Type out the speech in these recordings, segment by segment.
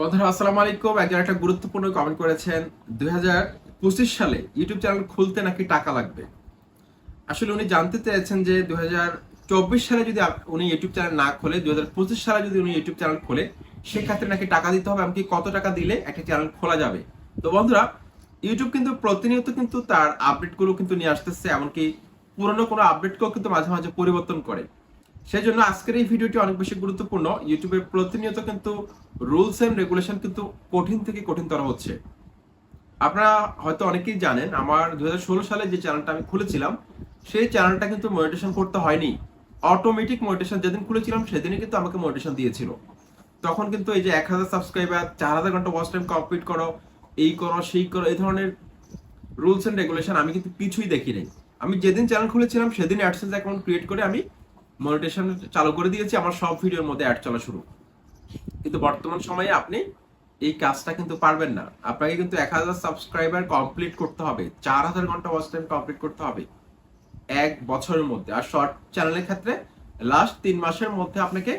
বন্ধুরা, আসসালামু আলাইকুম। একজন একটা গুরুত্বপূর্ণ কমেন্ট করেছেন, দুই সালে ইউটিউব চ্যানেল খুলতে নাকি টাকা লাগবে? আসলে উনি জানতে চেয়েছেন যে দুই সালে যদি উনি ইউটিউব চ্যানেল না খোলে, দুই সালে যদি উনি ইউটিউব চ্যানেল খোলে, সেক্ষেত্রে নাকি টাকা দিতে হবে, এমনকি কত টাকা দিলে একটা চ্যানেল খোলা যাবে? তো বন্ধুরা ইউটিউব কিন্তু প্রতিনিয়ত কিন্তু তার আপডেটগুলো কিন্তু নিয়ে আসতেছে, এমনকি পুরনো কোনো আপডেটকেও কিন্তু মাঝে মাঝে পরিবর্তন করে। সেই জন্য আজকের এই ভিডিওটি অনেক বেশি গুরুত্বপূর্ণ। ইউটিউবে প্রতিনিয়ত কিন্তু রুলস এন্ড রেগুলেশন কিন্তু কঠিন থেকে কঠিনতর হচ্ছে। আপনারা হয়তো অনেকেই জানেন, আমার দু হাজার ষোলো সালে যে চ্যানেলটা আমি খুলেছিলাম, সেই চ্যানেলটা কিন্তু মনিটেশন করতে হয়নি। অটোমেটিক মনিটেশন যেদিন খুলেছিলাম, সেদিনই কিন্তু আমাকে মনিটেশন দিয়েছিল। তখন কিন্তু এই যে এক হাজার সাবস্ক্রাইবার চার হাজার ঘণ্টা ওয়াচ টাইম কমপ্লিট করো, এই করো, সেই করো, এই ধরনের রুলস এন্ড রেগুলেশন আমি কিন্তু কিছুই দেখি নাই আমি যেদিন চ্যানেল খুলেছিলাম সেদিন অ্যাডসেন্স অ্যাকাউন্ট ক্রিয়েট করে আমি মনিটেশন চালু করে দিয়েছি, আমার সব ভিডিওর মধ্যে অ্যাড চলা শুরু। কিন্তু বর্তমান সময়ে আপনি এই কাজটা কিন্তু পারবেন না। আপনাকে কিন্তু এক হাজার সাবস্ক্রাইবার কমপ্লিট করতে হবে। চার হাজার ঘণ্টা ওয়াচ টাইম কমপ্লিট করতে হবে এক বছরের মধ্যে। আর শর্ট চ্যানেলের ক্ষেত্রে লাস্ট তিন মাসের মধ্যে আপনাকে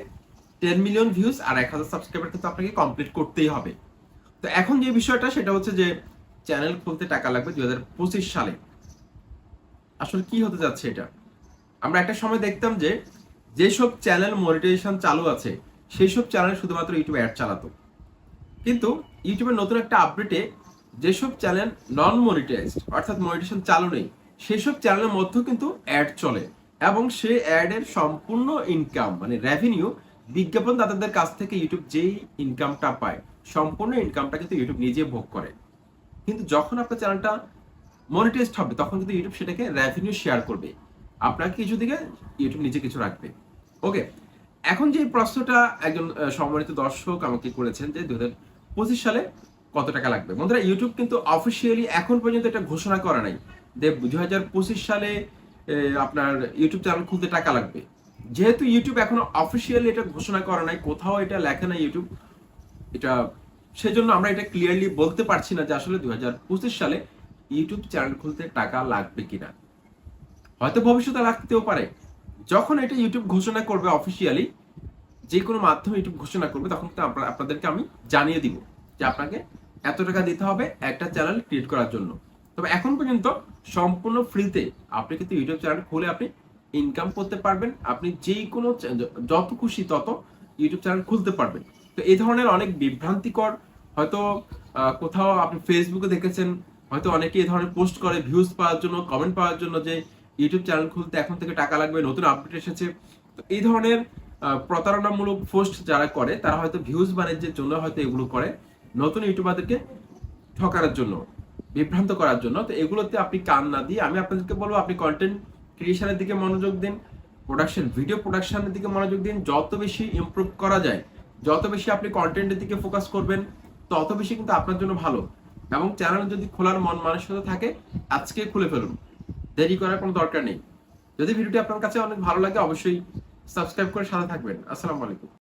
টেন মিলিয়ন ভিউজ আর এক হাজার সাবস্ক্রাইবার কিন্তু আপনাকে কমপ্লিট করতেই হবে। তো এখন যে বিষয়টা, সেটা হচ্ছে যে চ্যানেল খুলতে টাকা লাগবে দুই হাজার পঁচিশ সালে। আসলে কি হতে যাচ্ছে এটা? আমরা একটা সময় দেখতাম যে যেসব চ্যানেল মনিটাইজেশন চালু আছে সেই সব চ্যানেল শুধুমাত্র ইউটিউবে অ্যাড চালাতো। কিন্তু ইউটিউবের নতুন একটা আপডেটে যেসব চ্যানেল নন মনিটাইজড অর্থাৎ মনিটাইজেশন চালু নেই, সেসব চ্যানেলের মধ্যেও কিন্তু অ্যাড চলে এবং সে অ্যাডের সম্পূর্ণ ইনকাম মানে রেভিনিউ বিজ্ঞাপন দাতাদের কাছ থেকে ইউটিউব যেই ইনকামটা পায়, সম্পূর্ণ ইনকামটা কিন্তু ইউটিউব নিজে ভোগ করে। কিন্তু যখন আপনার চ্যানেলটা মনিটাইজড হবে, তখন কিন্তু ইউটিউব সেটাকে রেভিনিউ শেয়ার করবে। আপনাকে কিছু দিকে ইউটিউব নিজে কিছু রাখবে। ওকে এখন যে প্রশ্নটা একজন সম্মানিত দর্শক আমাকে করেছেন যে দু পঁচিশ সালে কত টাকা লাগবে? বন্ধুরা ইউটিউব কিন্তু অফিসিয়ালি এখন পর্যন্ত এটা ঘোষণা করা নাই যে দু হাজার পঁচিশ সালে আপনার ইউটিউব চ্যানেল খুলতে টাকা লাগবে। যেহেতু ইউটিউব এখনও অফিসিয়ালি এটা ঘোষণা করা নাই, কোথাও এটা লেখে না ইউটিউব এটা সেজন্য আমরা এটা ক্লিয়ারলি বলতে পারছি না যে আসলে দু হাজার পঁচিশ সালে ইউটিউব চ্যানেল খুলতে টাকা লাগবে কিনা। হয়তো ভবিষ্যতে লাগতেও পারে। যখন এটা ইউটিউব ঘোষণা করবে অফিসিয়ালি যে কোনো মাধ্যমে ইউটিউব ঘোষণা করবে, তখন আমরা- আপনাদেরকে আমি জানিয়ে দিব যে আপনাকে এত টাকা দিতে হবে একটা চ্যানেল ক্রিয়েট করার জন্য। তবে এখন পর্যন্ত সম্পূর্ণ ফ্রিতে আপনি কিন্তু ইউটিউব চ্যানেল খুলে আপনি ইনকাম করতে পারবেন, আপনি যেই কোনো যত খুশি তত ইউটিউব চ্যানেল খুলতে পারবেন। তো এই ধরনের অনেক বিভ্রান্তিকর, হয়তো কোথাও আপনি ফেসবুকে দেখেছেন, হয়তো অনেকে এই ধরনের পোস্ট করে ভিউজ পাওয়ার জন্য কমেন্ট পাওয়ার জন্য যে ইউটিউব চ্যানেল খুলতে এখন থেকে টাকা লাগবে, নতুন আপডেট এসেছে। তো এই ধরনের প্রতারণামূলক পোস্ট যারা করে, তারা হয়তো ভিউজ বাণিজ্যের জন্য হয়তো এগুলো করে। নতুন ইউটিউবারদেরকে ঠকানোর জন্য, বিভ্রান্ত করার জন্য। তো এগুলোতে আপনি কান না দিয়ে আমি আপনাদেরকে বলব, আপনি কন্টেন্ট ক্রিয়েশনের দিকে মনোযোগ দিন প্রোডাকশন ভিডিও প্রোডাকশনের দিকে মনোযোগ দিন। যত বেশি ইমপ্রুভ করা যায়, যত বেশি আপনি কন্টেন্টের দিকে ফোকাস করবেন, তত বেশি কিন্তু আপনার জন্য ভালো। এবং চ্যানেল যদি খোলার মন মানসিকতা থাকে, আজকে খুলে ফেলুন। দেরি করার কোনো দরকার নেই। যদি ভিডিওটি আপনার কাছে অনেক ভালো লাগে, অবশ্যই সাবস্ক্রাইব করে সাথে থাকবেন। আসসালামু আলাইকুম।